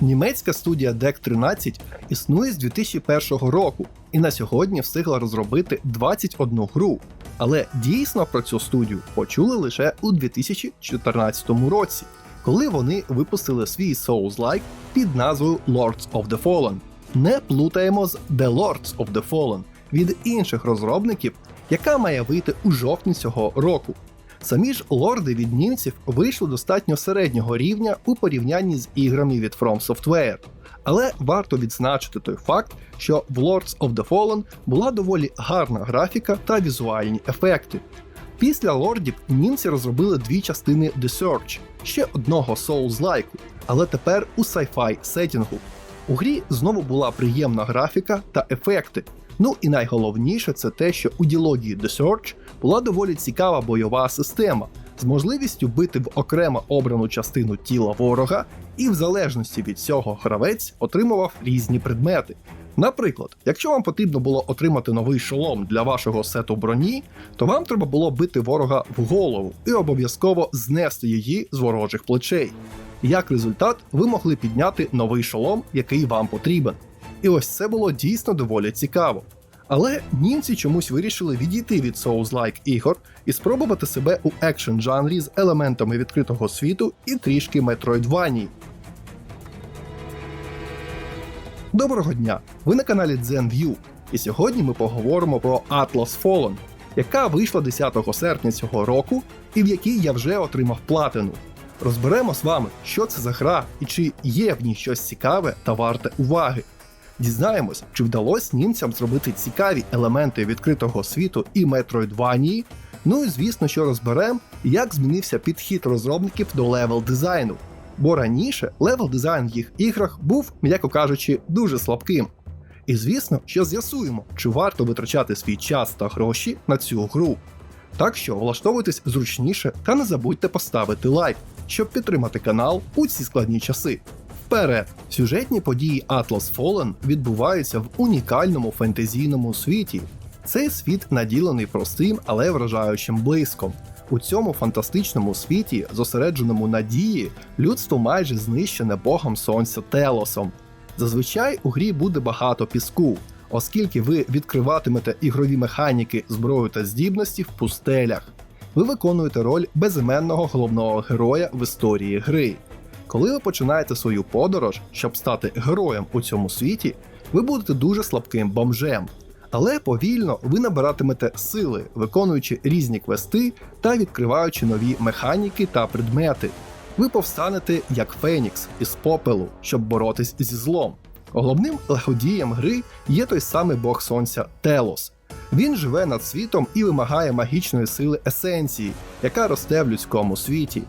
Німецька студія DEC 13 існує з 2001 року і на сьогодні встигла розробити 21 гру. Але дійсно про цю студію почули лише у 2014 році, коли вони випустили свій Souls-like під назвою Lords of the Fallen. Не плутаємо з The Lords of the Fallen від інших розробників, яка має вийти у жовтні цього року. Самі ж лорди від німців вийшли достатньо середнього рівня у порівнянні з іграми від From Software. Але варто відзначити той факт, що в Lords of the Fallen була доволі гарна графіка та візуальні ефекти. Після лордів німці розробили дві частини The Search, ще одного Souls-like, але тепер у sci-fi сетінгу. У грі знову була приємна графіка та ефекти. Ну і найголовніше це те, що у діалогії The Search була доволі цікава бойова система з можливістю бити в окремо обрану частину тіла ворога, і в залежності від цього гравець отримував різні предмети. Наприклад, якщо вам потрібно було отримати новий шолом для вашого сету броні, то вам треба було бити ворога в голову і обов'язково знести її з ворожих плечей. Як результат, ви могли підняти новий шолом, який вам потрібен. І ось це було дійсно доволі цікаво. Але німці чомусь вирішили відійти від Souls-like ігор і спробувати себе у екшн жанрі з елементами відкритого світу і трішки Metroidvania. Доброго дня! Ви на каналі ZenView, і сьогодні ми поговоримо про Atlas Fallen, яка вийшла 10 серпня цього року і в якій я вже отримав платину. Розберемо з вами, що це за гра і чи є в ній щось цікаве та варте уваги. Дізнаємось, чи вдалося німцям зробити цікаві елементи відкритого світу і метроїдванії. Ну і звісно, що розберемо, як змінився підхід розробників до левел дизайну. Бо раніше левел дизайн в їх іграх був, м'яко кажучи, дуже слабким. І звісно, що з'ясуємо, чи варто витрачати свій час та гроші на цю гру. Так що влаштовуйтесь зручніше та не забудьте поставити лайк, щоб підтримати канал у ці складні часи. Вперед! Сюжетні події Atlas Fallen відбуваються в унікальному фентезійному світі. Цей світ наділений простим, але вражаючим блиском. У цьому фантастичному світі, зосередженому надії, людство майже знищене богом сонця Телосом. Зазвичай у грі буде багато піску, оскільки ви відкриватимете ігрові механіки, зброю та здібності в пустелях. Ви виконуєте роль безіменного головного героя в історії гри. Коли ви починаєте свою подорож, щоб стати героєм у цьому світі, ви будете дуже слабким бомжем. Але повільно ви набиратимете сили, виконуючи різні квести та відкриваючи нові механіки та предмети. Ви повстанете як Фенікс із попелу, щоб боротись зі злом. Головним лиходієм гри є той самий бог сонця Телос. Він живе над світом і вимагає магічної сили есенції, яка росте в людському світі.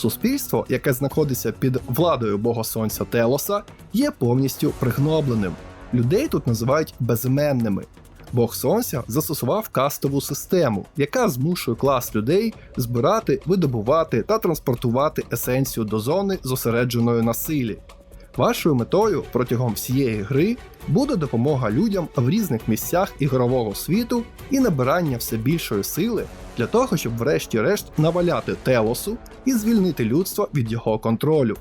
Суспільство, яке знаходиться під владою Бога Сонця Телоса, є повністю пригнобленим. Людей тут називають безіменними. Бог Сонця застосував кастову систему, яка змушує клас людей збирати, видобувати та транспортувати есенцію до зони зосередженої на силі. Вашою метою протягом всієї гри буде допомога людям в різних місцях ігрового світу і набирання все більшої сили для того, щоб врешті-решт наваляти Телосу і звільнити людство від його контролю.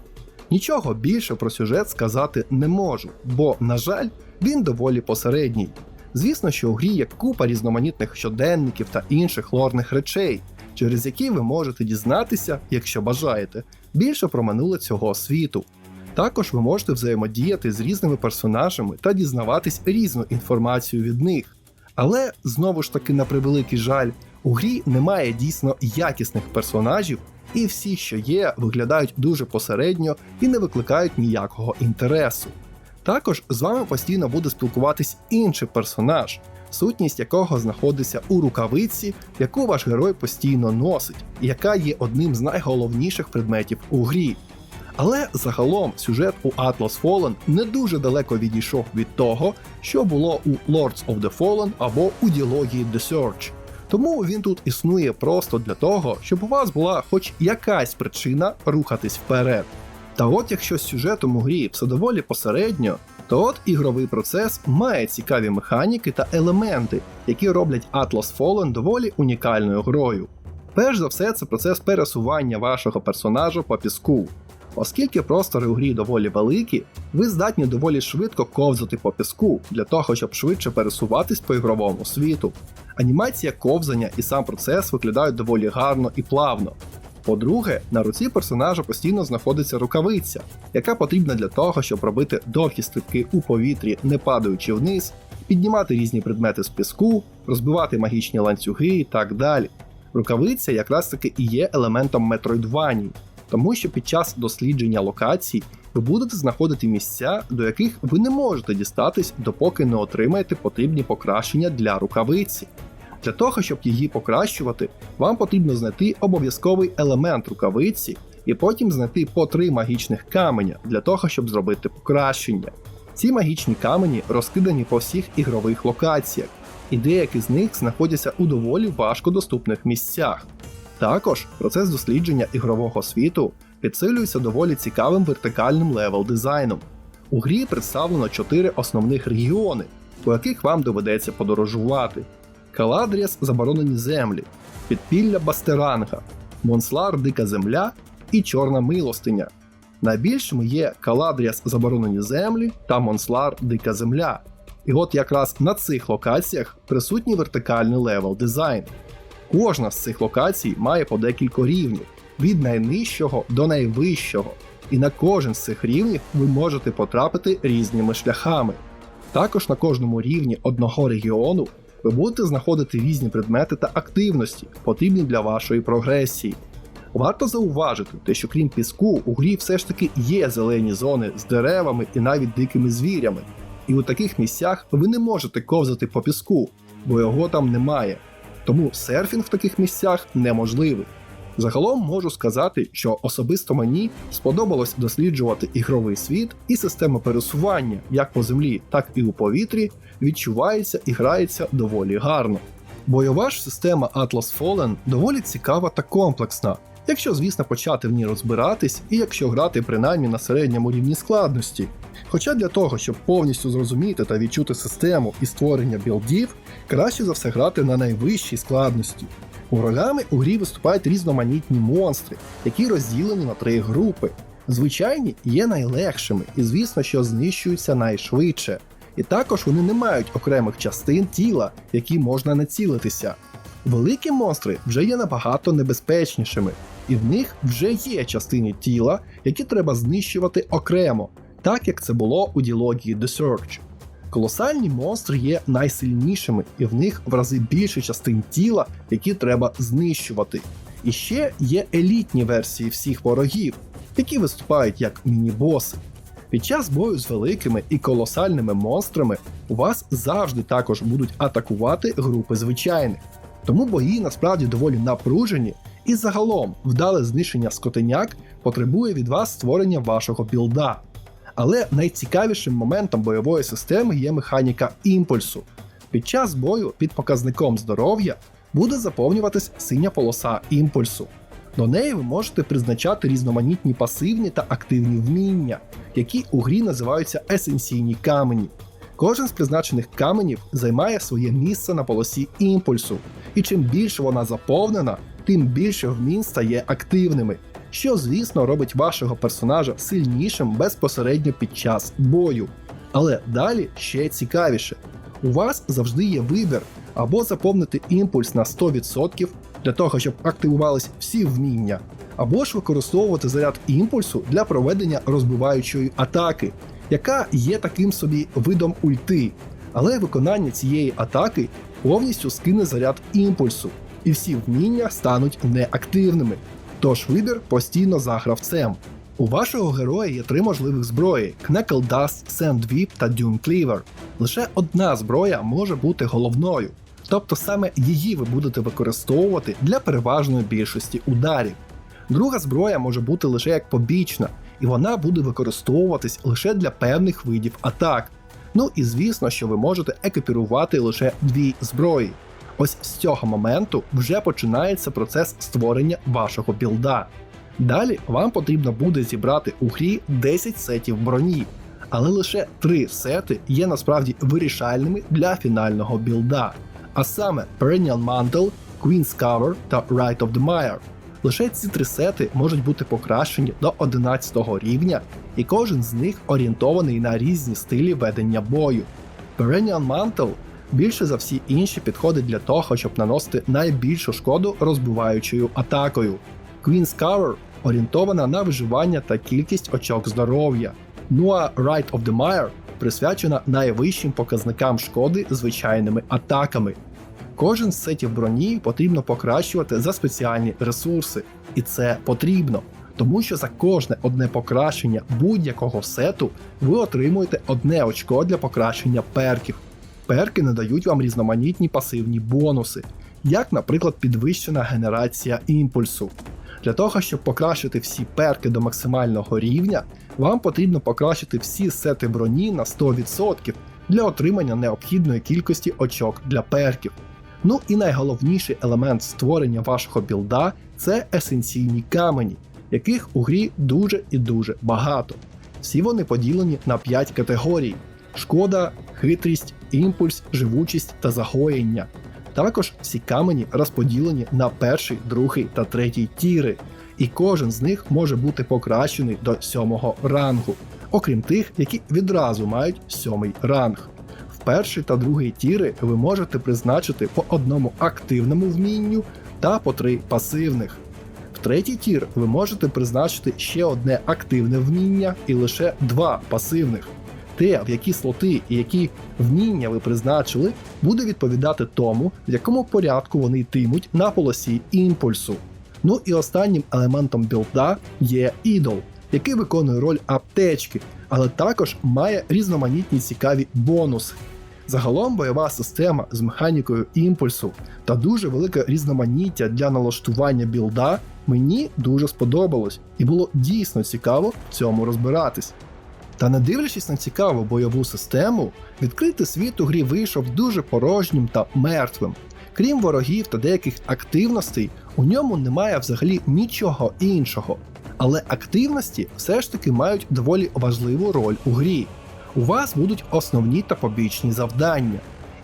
Нічого більше про сюжет сказати не можу, бо, на жаль, він доволі посередній. Звісно, що у грі є купа різноманітних щоденників та інших лорних речей, через які ви можете дізнатися, якщо бажаєте, більше про минуле цього світу. Також ви можете взаємодіяти з різними персонажами та дізнаватись різну інформацію від них. Але знову ж таки, на превеликий жаль, у грі немає дійсно якісних персонажів, і всі, що є, виглядають дуже посередньо і не викликають ніякого інтересу. Також з вами постійно буде спілкуватись інший персонаж, сутність якого знаходиться у рукавиці, яку ваш герой постійно носить, яка є одним з найголовніших предметів у грі. Але загалом сюжет у Atlas Fallen не дуже далеко відійшов від того, що було у Lords of the Fallen або у діалогії The Search. Тому він тут існує просто для того, щоб у вас була хоч якась причина рухатись вперед. Та от якщо з сюжетом у грі все доволі посередньо, то от ігровий процес має цікаві механіки та елементи, які роблять Atlas Fallen доволі унікальною грою. Перш за все, це процес пересування вашого персонажа по піску. Оскільки простори у грі доволі великі, ви здатні доволі швидко ковзати по піску для того, щоб швидше пересуватись по ігровому світу. Анімація ковзання і сам процес виглядають доволі гарно і плавно. По-друге, на руці персонажа постійно знаходиться рукавиця, яка потрібна для того, щоб робити довгі стрибки у повітрі, не падаючи вниз, піднімати різні предмети з піску, розбивати магічні ланцюги і так далі. Рукавиця якраз таки і є елементом метроїдванії, тому що під час дослідження локацій ви будете знаходити місця, до яких ви не можете дістатись, допоки не отримаєте потрібні покращення для рукавиці. Для того, щоб її покращувати, вам потрібно знайти обов'язковий елемент рукавиці і потім знайти по три магічних каменя для того, щоб зробити покращення. Ці магічні камені розкидані по всіх ігрових локаціях, і деякі з них знаходяться у доволі важкодоступних місцях. Також процес дослідження ігрового світу підсилюється доволі цікавим вертикальним левел дизайном. У грі представлено чотири основних регіони, по яких вам доведеться подорожувати. Каладріас заборонені землі, підпілля Бастеранга, Монслар Дика Земля і Чорна Милостиня. Найбільшими є Каладріас заборонені землі та Монслар Дика Земля. І от якраз на цих локаціях присутній вертикальний левел дизайн. Кожна з цих локацій має по декілька рівнів, від найнижчого до найвищого, і на кожен з цих рівнів ви можете потрапити різними шляхами. Також на кожному рівні одного регіону ви будете знаходити різні предмети та активності, потрібні для вашої прогресії. Варто зауважити, те, що крім піску, у грі все ж таки є зелені зони з деревами і навіть дикими звірями. І у таких місцях ви не можете ковзати по піску, бо його там немає. Тому серфінг в таких місцях неможливий. Загалом можу сказати, що особисто мені сподобалось досліджувати ігровий світ і система пересування як по землі, так і у повітрі відчувається і грається доволі гарно. Бойова ж система Atlas Fallen доволі цікава та комплексна, якщо, звісно, почати в ній розбиратись і якщо грати принаймні на середньому рівні складності. Хоча для того, щоб повністю зрозуміти та відчути систему і створення білдів, краще за все грати на найвищій складності. Ворогами у грі виступають різноманітні монстри, які розділені на три групи. Звичайні є найлегшими і, звісно, що знищуються найшвидше. І також вони не мають окремих частин тіла, які можна націлитися. Великі монстри вже є набагато небезпечнішими, і в них вже є частини тіла, які треба знищувати окремо, так як це було у діалогії The Search. Колосальні монстри є найсильнішими, і в них в рази більше частин тіла, які треба знищувати. І ще є елітні версії всіх ворогів, які виступають як міні-боси. Під час бою з великими і колосальними монстрами у вас завжди також будуть атакувати групи звичайних. Тому бої насправді доволі напружені, і загалом вдале знищення скотеняк потребує від вас створення вашого білда. Але найцікавішим моментом бойової системи є механіка імпульсу. Під час бою під показником здоров'я буде заповнюватись синя полоса імпульсу. До неї ви можете призначати різноманітні пасивні та активні вміння, які у грі називаються есенційні камені. Кожен з призначених каменів займає своє місце на полосі імпульсу, і чим більше вона заповнена, тим більше вмінь стає активними, що, звісно, робить вашого персонажа сильнішим безпосередньо під час бою. Але далі ще цікавіше: у вас завжди є вибір або заповнити імпульс на 100% для того, щоб активувались всі вміння, або ж використовувати заряд імпульсу для проведення розбиваючої атаки, яка є таким собі видом ульти. Але виконання цієї атаки повністю скине заряд імпульсу, і всі вміння стануть неактивними. Тож вибір постійно за гравцем. У вашого героя є три можливих зброї: Knuckle Dust, Sand Whip та Dune Cleaver. Лише одна зброя може бути головною, тобто саме її ви будете використовувати для переважної більшості ударів. Друга зброя може бути лише як побічна, і вона буде використовуватись лише для певних видів атак. Ну і звісно, що ви можете екіпірувати лише дві зброї. Ось з цього моменту вже починається процес створення вашого білда. Далі вам потрібно буде зібрати у грі 10 сетів броні, але лише 3 сети є насправді вирішальними для фінального білда, а саме Perennial Mantle, Queen's Cover та Right of the Mire. Лише ці три сети можуть бути покращені до 11 рівня, і кожен з них орієнтований на різні стилі ведення бою. Perennial Mantle більше за всі інші підходить для того, щоб наносити найбільшу шкоду розбиваючою атакою. Queen's Cover орієнтована на виживання та кількість очок здоров'я. Ну а Right of the Mire присвячена найвищим показникам шкоди звичайними атаками. Кожен з сетів броні потрібно покращувати за спеціальні ресурси, і це потрібно, тому що за кожне одне покращення будь-якого сету ви отримуєте одне очко для покращення перків. Перки надають вам різноманітні пасивні бонуси, як, наприклад, підвищена генерація імпульсу. Для того, щоб покращити всі перки до максимального рівня, вам потрібно покращити всі сети броні на 100% для отримання необхідної кількості очок для перків. Ну і найголовніший елемент створення вашого білда це есенційні камені, яких у грі дуже і дуже багато. Всі вони поділені на 5 категорій: шкода, хитрість, імпульс, живучість та загоєння. Також всі камені розподілені на перший, другий та третій тіри, і кожен з них може бути покращений до сьомого рангу, окрім тих, які відразу мають сьомий ранг. В перший та другий тіри ви можете призначити по одному активному вмінню та по три пасивних. В третій тір ви можете призначити ще одне активне вміння і лише два пасивних. Те, в які слоти і які вміння ви призначили, буде відповідати тому, в якому порядку вони йтимуть на полосі імпульсу. Ну і останнім елементом білда є ідол, який виконує роль аптечки, але також має різноманітні цікаві бонуси. Загалом бойова система з механікою імпульсу та дуже велике різноманіття для налаштування білда мені дуже сподобалось, і було дійсно цікаво в цьому розбиратись. Та не дивлячись на цікаву бойову систему, відкритий світ у грі вийшов дуже порожнім та мертвим. Крім ворогів та деяких активностей, у ньому немає взагалі нічого іншого. Але активності все ж таки мають доволі важливу роль у грі. У вас будуть основні та побічні завдання.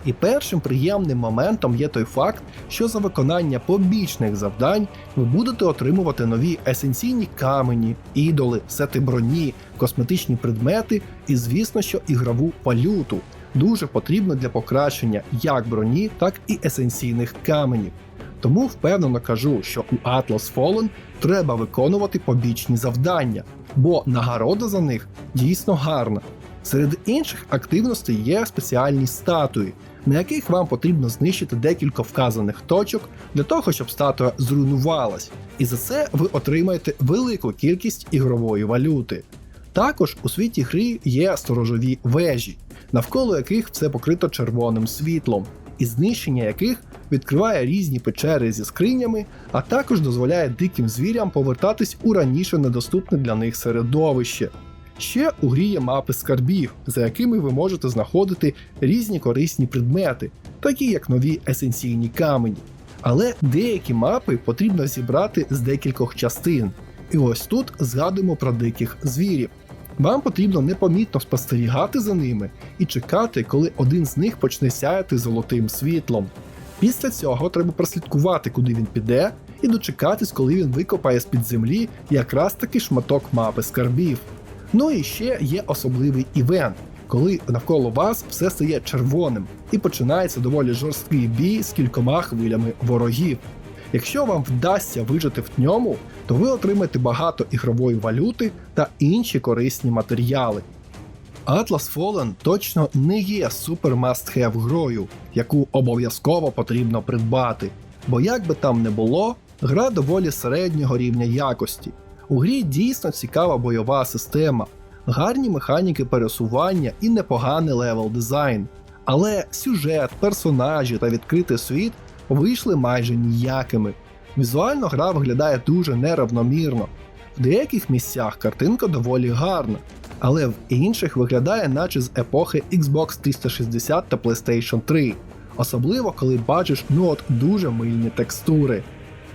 І першим приємним моментом є той факт, що за виконання побічних завдань ви будете отримувати нові есенційні камені, ідоли, сети броні, косметичні предмети і, звісно, що ігрову валюту. Дуже потрібно для покращення як броні, так і есенційних каменів. Тому впевнено кажу, що у Atlas Fallen треба виконувати побічні завдання, бо нагорода за них дійсно гарна. Серед інших активностей є спеціальні статуї, на яких вам потрібно знищити декілька вказаних точок для того, щоб статуя зруйнувалась, і за це ви отримаєте велику кількість ігрової валюти. Також у світі гри є сторожові вежі, навколо яких все покрито червоним світлом, і знищення яких відкриває різні печери зі скринями, а також дозволяє диким звірям повертатись у раніше недоступне для них середовище. Ще у грі є мапи скарбів, за якими ви можете знаходити різні корисні предмети, такі як нові есенційні камені. Але деякі мапи потрібно зібрати з декількох частин. І ось тут згадуємо про диких звірів. Вам потрібно непомітно спостерігати за ними і чекати, коли один з них почне сяяти золотим світлом. Після цього треба прослідкувати, куди він піде, і дочекатись, коли він викопає з-під землі якраз таки шматок мапи скарбів. Ну і ще є особливий івент, коли навколо вас все стає червоним і починається доволі жорсткий бій з кількома хвилями ворогів. Якщо вам вдасться вижити в ньому, то ви отримаєте багато ігрової валюти та інші корисні матеріали. Atlas Fallen точно не є супер must have грою, яку обов'язково потрібно придбати, бо як би там не було, гра доволі середнього рівня якості. У грі дійсно цікава бойова система, гарні механіки пересування і непоганий левел дизайн. Але сюжет, персонажі та відкритий світ вийшли майже ніякими. Візуально гра виглядає дуже неравномірно. В деяких місцях картинка доволі гарна, але в інших виглядає наче з епохи Xbox 360 та PlayStation 3, особливо коли бачиш ну от дуже мильні текстури.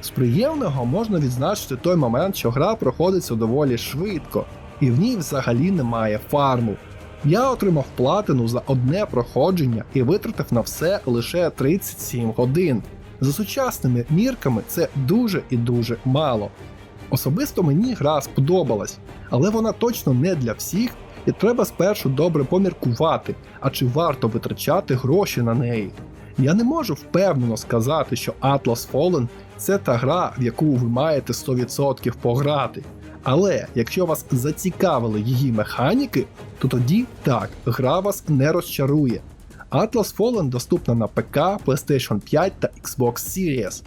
З приємного можна відзначити той момент, що гра проходиться доволі швидко, і в ній взагалі немає фарму. Я отримав платину за одне проходження і витратив на все лише 37 годин. За сучасними мірками це дуже і дуже мало. Особисто мені гра сподобалась, але вона точно не для всіх, і треба спершу добре поміркувати, а чи варто витрачати гроші на неї. Я не можу впевнено сказати, що Atlas Fallen це та гра, в яку ви маєте 100% пограти. Але якщо вас зацікавили її механіки, то тоді так, гра вас не розчарує. Atlas Fallen доступна на ПК, PlayStation 5 та Xbox Series.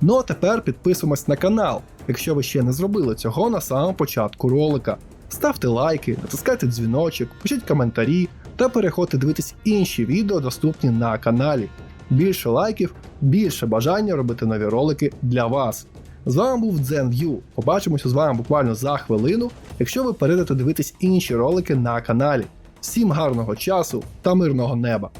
Ну а тепер підписуємось на канал, якщо ви ще не зробили цього на самому початку ролика. Ставте лайки, натискайте дзвіночок, пишіть коментарі та переходьте дивитись інші відео, доступні на каналі. Більше лайків, більше бажання робити нові ролики для вас. З вами був ZenView. Побачимося з вами буквально за хвилину, якщо ви перейдете дивитись інші ролики на каналі. Всім гарного часу та мирного неба!